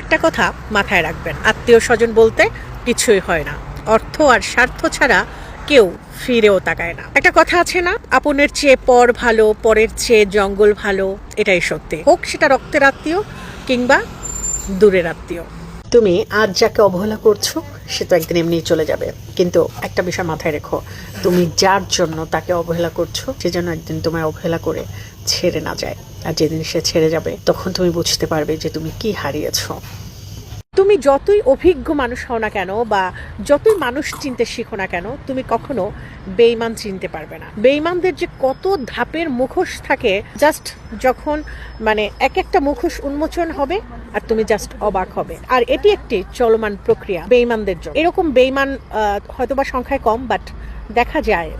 একটা কথা মাথায় রাখবেন, আত্মীয় স্বজন বলতে কিছুই হয় না। অর্থ আর স্বার্থ ছাড়া কেউ ফিরেও তাকায় না। একটা কথা আছে না, আপনের চেয়ে পর ভালো, পরের চেয়ে জঙ্গল ভালো, এটাই সত্যি। হোক সেটা রক্তের আত্মীয় কিংবা দূরের আত্মীয়। তুমি আজ যাকে অবহেলা করছ, সে তো একদিন এমনি চলে যাবে। কিন্তু একটা বিষয় মাথায় রেখো, তুমি যার জন্য তাকে অবহেলা করছ, সে যেন একদিন তোমায় অবহেলা করে ছেড়ে না যায়। আর যেদিন সে ছেড়ে যাবে তখন তুমি বুঝতে পারবে যে তুমি কি হারিয়েছো। তুমি যতই অভিজ্ঞ মানুষ হও না কেন বা যতই মানুষ চিনতে শিখো না কেন তুমি কখনো বেইমান চিনতে পারবে না। বেইমানদের যে কত ধাপের মুখোশ থাকে জাস্ট যখন মানে এক একটা মুখোশ উন্মোচন হবে আর তুমি জাস্ট অবাক হবে। আর এটি একটি চলমান প্রক্রিয়া বেইমানদের জন্য। এরকম বেইমান হয়তোবা সংখ্যায় কম বাট দেখা যায়।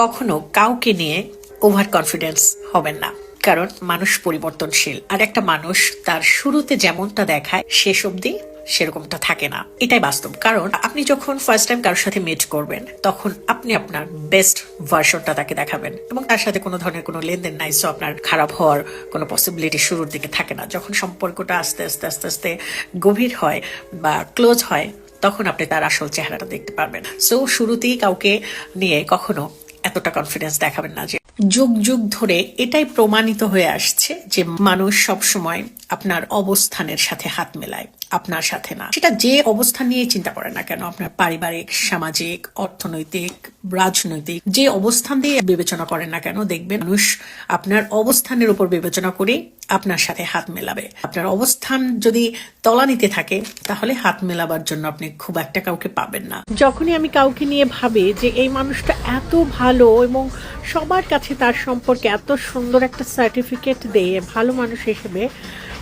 কখনো কাউকে নিয়ে ওভার কনফিডেন্স হবেন না। কারণ মানুষ পরিবর্তনশীল। আর একটা মানুষ তার শুরুতে যেমনটা দেখায়, শেষ অবধি সেরকমটা থাকে না। এটাই বাস্তব। কারণ আপনি যখন ফার্স্ট টাইম কারোর সাথে মিট করবেন, তখন আপনি আপনার বেস্ট ভার্সনটা তাকে দেখাবেন। এবং তার সাথে কোনো ধরনের কোনো লেনদেন নাই সো আপনার খারাপ হওয়ার কোনো পসিবিলিটি শুরুর দিকে থাকে না। যখন সম্পর্কটা আস্তে আস্তে আস্তে আস্তে গভীর হয় বা ক্লোজ হয়, তখন আপনি তার আসল চেহারাটা দেখতে পারবেন। সো শুরুতেই কাউকে নিয়ে কখনো এতটা কনফিডেন্স দেখাবেন না যে যুগ যুগ ধরে এটাই প্রমাণিত হয়ে আসছে যে মানুষ সবসময় আপনার অবস্থানের সাথে হাত মেলায়। আপনার সাথে না। সেটা যে অবস্থান নিয়ে চিন্তা করে না কেন, আপনার পারিবারিক, সামাজিক, অর্থনৈতিক, রাজনৈতিক, যে অবস্থান দিয়ে বিবেচনা করেন না কেন, দেখবেন মানুষ আপনার অবস্থানের উপর বিবেচনা করে আপনার সাথে হাত মেলাবে। আপনার অবস্থান যদি তলানিতে থাকে, তাহলে হাত মেলাবার জন্য আপনি খুব একটা কাউকে পাবেন না। যখনই আমি কাউকে নিয়ে ভাবি যে এই মানুষটা এত ভালো এবং সবার কাছে তার সম্পর্কে এত সুন্দর একটা সার্টিফিকেট দিয়ে ভালো মানুষ হিসেবে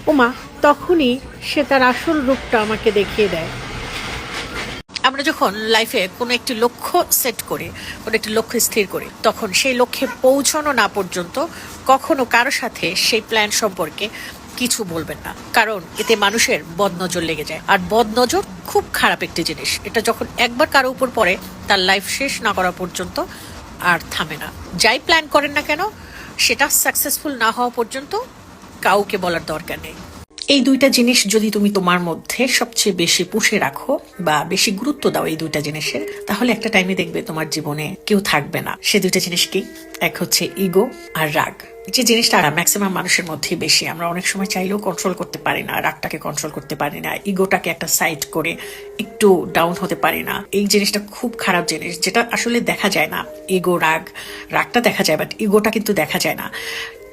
ওমা তখনই সে তার আসল রূপটা আমাকে দেখিয়ে দেয়। আমরা যখন লাইফে কোনো একটি লক্ষ্য সেট করি, কোনো একটি লক্ষ্য স্থির করি, তখন সেই লক্ষ্যে পৌঁছানো না পর্যন্ত কখনো কারও সাথে সেই প্ল্যান সম্পর্কে কিছু বলবেন না। কারণ এতে মানুষের বদনজর লেগে যায়। আর বদনজর খুব খারাপ একটি জিনিস। এটা যখন একবার কারও উপর পড়ে, তার লাইফ শেষ না করা পর্যন্ত আর থামে না। যাই প্ল্যান করেন না কেন, সেটা সাকসেসফুল না হওয়া পর্যন্ত কাউকে বলার দরকার নেই। এই দুইটা জিনিস যদি তুমি তোমার মধ্যে সবচেয়ে বেশি পুষে রাখো বা বেশি গুরুত্ব দাও এই দুইটা জিনিসের, তাহলে একটা টাইমে দেখবে তোমার জীবনে কেউ থাকবে না। সে দুইটা জিনিস কি? এক হচ্ছে ইগো আর রাগ। যে জিনিসটা ম্যাক্সিমাম মানুষের মধ্যেই বেশি, আমরা অনেক সময় চাইলেও কন্ট্রোল করতে পারি না, রাগটাকে কন্ট্রোল করতে পারি না ইগোটাকে একটা সাইড করে একটু ডাউন হতে পারি না। এই জিনিসটা খুব খারাপ জিনিস, যেটা আসলে দেখা যায় না। ইগো রাগ, রাগটা দেখা যায় বাট ইগোটা কিন্তু দেখা যায় না।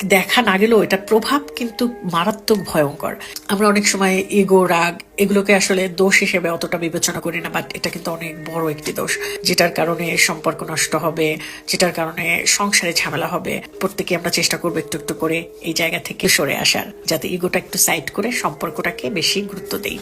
দেখা না গেলেও এটার প্রভাব কিন্তু মারাত্মক ভয়ঙ্কর। আমরা অনেক সময় ইগো রাগ, এগুলোকে আসলে দোষ হিসেবে অতটা বিবেচনা করি না বাট এটা কিন্তু অনেক বড় একটি দোষ। যেটার কারণে সম্পর্ক নষ্ট হবে, যেটার কারণে সংসারে ঝামেলা হবে, প্রত্যেকে আমরা চেষ্টা করব একটু একটু করে এই জায়গা থেকে সরে আসার, যাতে ইগোটা একটু সাইড করে সম্পর্কটাকে বেশি গুরুত্ব দেই।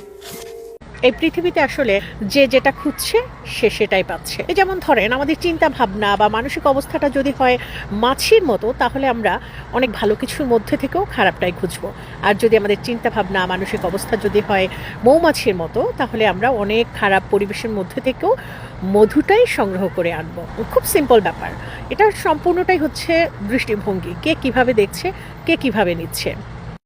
এই পৃথিবীতে আসলে যে যেটা খুঁজছে, সে সেটাই পাচ্ছে। যেমন ধরেন, আমাদের চিন্তা ভাবনা বা মানসিক অবস্থাটা যদি হয় মাছির মতো, তাহলে আমরা অনেক ভালো কিছুর মধ্যে থেকেও খারাপটাই খুঁজবো। আর যদি আমাদের চিন্তা ভাবনা, মানসিক অবস্থা যদি হয় মৌমাছির মতো, তাহলে আমরা অনেক খারাপ পরিবেশের মধ্যে থেকেও মধুটাই সংগ্রহ করে আনব। খুব সিম্পল ব্যাপার। এটা সম্পূর্ণটাই হচ্ছে দৃষ্টিভঙ্গি। কে কীভাবে দেখছে, কে কীভাবে নিচ্ছে।